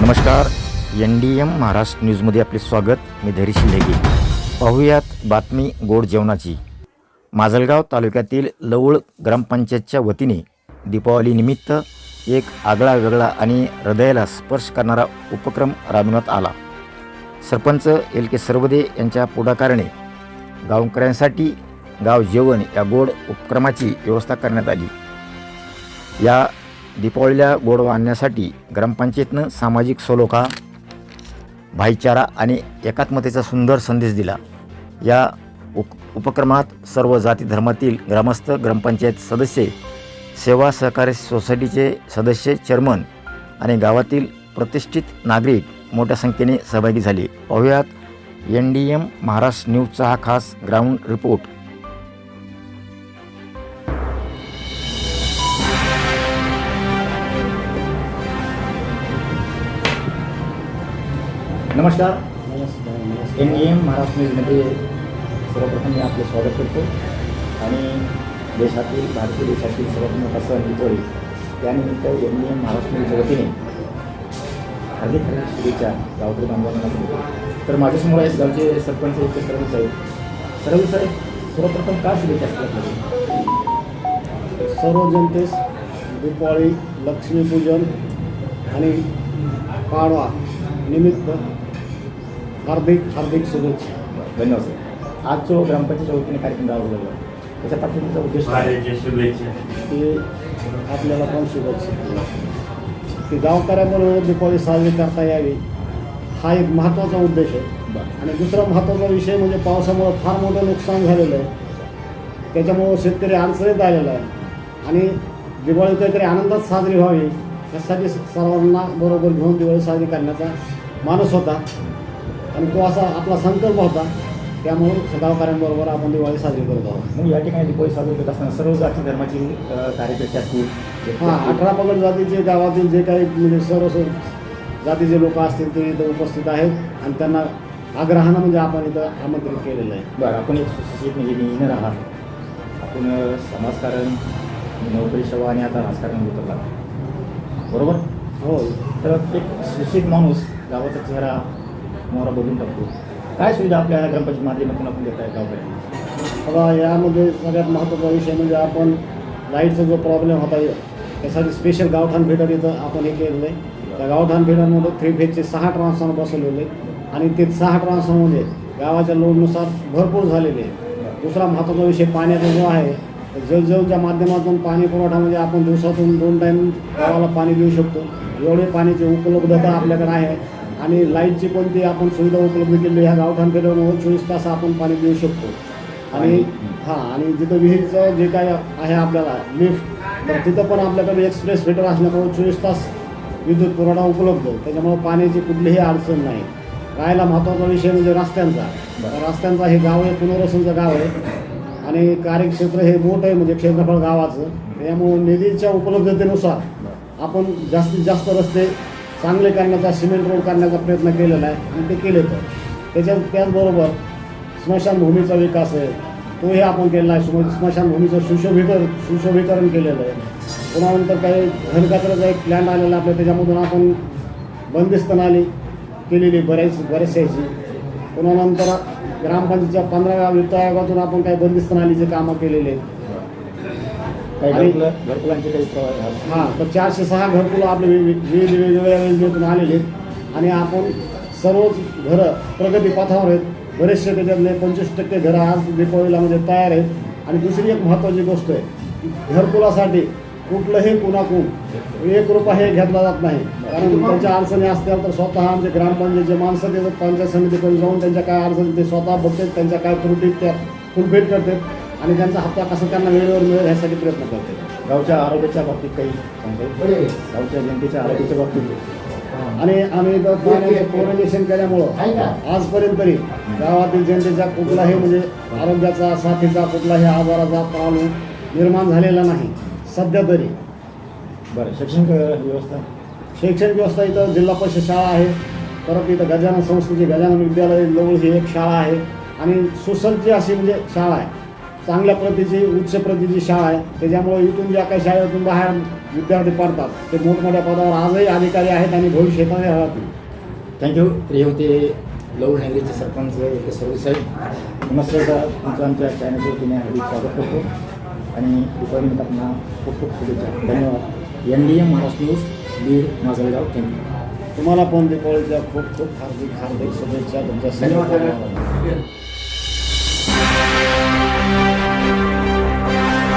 नमस्कार. N D M Maharashtra न्यूजमध्ये आपले स्वागत. मी धैर्यशील लेगे. पाहूयात बातमी गोड जेवणाची. माजलगाव तालुक्यातील लवळ ग्रामपंचायतच्या वतीने दीपावलीनिमित्त एक आगळा वेगळा आणि हृदयाला स्पर्श करणारा उपक्रम राबवण्यात आला. सरपंच एल के सर्वदे यांच्या पुढाकाराने गावकऱ्यांसाठी गाव जेवण या गोड उपक्रमाची व्यवस्था करण्यात आली. या दीपावलीला गोडवा आणण्यासाठी ग्रामपंचायतनं सामाजिक सलोखा भाईचारा आणि एकात्मतेचा सुंदर संदेश दिला. या उप उपक्रमात सर्व जाती धर्मातील ग्रामस्थ ग्रामपंचायत सदस्य सेवा सहकारी सोसायटीचे सदस्य चेअरमन आणि गावातील प्रतिष्ठित नागरिक मोठ्या संख्येने सहभागी झाले. पाहुयात एन डी एम महाराष्ट्र न्यूजचा हा खास ग्राउंड रिपोर्ट. नमस्कार. एन डी एम महाराष्ट्र न्यूजमध्ये सर्वप्रथम मी आपले स्वागत करतो. आणि देशातील भारतीय देशातील सर्वात मोठा सण दीपावली त्यानिमित्त एन डी एम महाराष्ट्र न्यूजच्या वतीने हार्दिक हार्दिक शुभेच्छा गावकरी बांधवांना. देतो तर माझ्यासमोर आहेत गावचे सरपंच आहेत सर्व साहेब सर्व साहेब सर्वप्रथम का शुभेच्छा असतात? सर्व जनतेस दीपावली लक्ष्मीपूजन आणि पाडवा निमित्त हार्दिक हार्दिक शुभेच्छा. धन्यवाद सर. आज जो ग्रामपंचायतच्या वतीने कार्यक्रम राबवलेला त्याच्या पाठीमागचा उद्देश शुभेच्छा. ते आपल्याला पण शुभेच्छा. की गावकऱ्याबरोबर दीपावली साजरी करता यावी हा एक महत्त्वाचा उद्देश आहे. आणि दुसरा महत्त्वाचा विषय म्हणजे पावसामुळं फार मोठं नुकसान झालेलं आहे. त्याच्यामुळं शेतकरी अडचणीत आलेला आहे. आणि दिवाळी काहीतरी आनंदात साजरी व्हावी यासाठी सर्वांना बरोबर घेऊन दिवाळी साजरी करण्याचा माणूस होता. आणि तो असा आपला संकल्प होता. त्यामुळे गावकऱ्यांबरोबर आपण दिवाळी साजरी करत आहोत. मग या ठिकाणी दीपावली साजरी करत असताना सर्व जाती धर्माची कार्यकर्ते असतील हां अठरा पगड जातीचे गावातील जे काही म्हणजे सर्व जातीचे लोक असतील ते इथं उपस्थित आहेत आणि त्यांना आग्रहानं म्हणजे आपण इथं आमंत्रित केलेलं आहे. बरं आपण एक सुशिक्षित म्हणजे इंजिनियर आहात आपण समाजकारण नोकरी सेवा आणि आता राजकारण उतरला बरोबर? हो. तर एक शिक्षित माणूस गावाचा चेहरा मोहरा बदलून टाकतो. काय सुविधा आपल्या ग्रामपंचायत माध्यमातून आपण देत आहे गावकऱ्यांना बघा यामध्ये सगळ्यात महत्त्वाचा विषय म्हणजे आपण लाईटचा जो प्रॉब्लेम होता त्यासाठी स्पेशल गावठाण फिटर इथं आपण हे केलेलं आहे. त्या गावठाण फिटरमध्ये थ्री फेजचे सहा ट्रान्सफॉर्मर बसवलेले आणि ते सहा ट्रान्सफॉर्मरमध्ये गावाच्या लोडनुसार भरपूर झालेले आहे दुसरा महत्त्वाचा विषय पाण्याचा जो आहे जलजलच्या माध्यमातून पाणी पुरवठा म्हणजे आपण दिवसातून दोन टाईम गावाला पाणी देऊ शकतो. एवढे पाण्याची उपलब्धता आपल्याकडे आहे. आणि लाईटची कोणती आपण सुविधा उपलब्ध केली ह्या गावठाण फिटरमुळे चोवीस तास आपण पाणी देऊ शकतो. आणि हां आणि जिथं विहिरीचं जे काय आहे आपल्याला लिफ्ट तर तिथं पण आपल्याकडे एक्सप्रेस फिटर असल्यामुळे चोवीस तास विद्युत पुरवठा उपलब्ध. त्याच्यामुळे पाण्याची कुठलीही अडचण नाही. राहायला महत्त्वाचा विषय म्हणजे रस्त्यांचा. रस्त्यांचा हे गाव आहे पुनर्वसनचं गाव आहे. आणि कार्यक्षेत्र हे मोठं आहे म्हणजे क्षेत्रफळ गावाचं. त्यामुळे निधीच्या उपलब्धतेनुसार आपण जास्तीत जास्त रस्ते चांगले करण्याचा सिमेंट रोड करण्याचा प्रयत्न केलेला आहे आणि ते केले तर त्याच्यात त्याचबरोबर स्मशानभूमीचा विकास आहे. तोही आपण केलेला आहे. स्म स्मशानभूमीचं सुशोभीकर सुशोभीकरण केलेलं आहे. पुन्हा नंतर काही घनकचऱ्याचा एक प्लॅन आलेला आपल्या त्याच्यामधून आपण बंदिस्त नाली केलेली बऱ्याच बऱ्याचशाची पुन्हा नंतर ग्रामपंचायतच्या पंधराव्या वित्त आयोगातून आपण काही बंदिस्त नालीचे कामं केलेले आहेत. घरकुलं घरकुलांचे काही प्र- हां तर चारशे सहा घरकुलं आपले विविध वेगवेगळ्या योजनेतून आलेले आहेत. आणि आपण सर्वच घरं प्रगतीपथावर आहेत. बरेचसे त्याच्यातले पंचवीस टक्के घरं आज दीपावलीला म्हणजे तयार आहेत. आणि दुसरी एक महत्त्वाची गोष्ट आहे की घरकुलासाठी कुठलंही कुणाकून एक रुपया हे घेतला जात नाही. कारण त्यांच्या अडचणी असतील तर स्वतः आमचे ग्रामपंचायतचे माणसं ते पंचायत समितीकडे जाऊन त्यांच्या काय अडचणी ते स्वतः बघतात त्यांच्या काय त्रुटी त्या फुलफिल करतात. आणि त्यांचा हप्ता कसा त्यांना वेळेवर मिळेल ह्यासाठी प्रयत्न करतात गावच्या आरोग्याच्या बाबतीत काही सांगता? गावच्या जनतेच्या आरोग्याच्या बाबतीत. आणि आम्ही क्लोरिनेशन केल्यामुळं आजपर्यंत तरी गावातील जनतेचा कुठलाही म्हणजे आरोग्याचा साथीचा कुठलाही आजाराचा प्रॉब्लेम निर्माण झालेला नाही. सध्या तरी. बरं. शैक्षणिक व्यवस्था? शैक्षणिक व्यवस्था इथं जिल्हा परिषद शाळा आहे. परत इथं गजानन संस्थेची गजानन विद्यालय लवळ ही एक शाळा आहे. आणि सुसज्ज अशी म्हणजे शाळा आहे. चांगल्या प्रतीची उच्च प्रतीची शाळा आहे. त्याच्यामुळे इथून ज्या काही शाळेतून बाहेर विद्यार्थी पडतात ते मोठमोठ्या पदावर आजही अधिकारी आहेत आणि भविष्यातही राहतील. थँक्यू हे होते लवळ नगरीचे सरपंच एक सर्विस साहेब. नमस्कार सर. तुमचं आमच्या चॅनलच्या वतीने हार्दिक स्वागत करतो. आणि दीपावली आपल्याला खूप खूप शुभेच्छा. धन्यवाद. N D M Maharashtra news Beed Majalgaon. Thank you तुम्हाला पण दीपावलीच्या खूप खूप हार्दिक हार्दिक शुभेच्छा. तुमच्या धन्यवाद.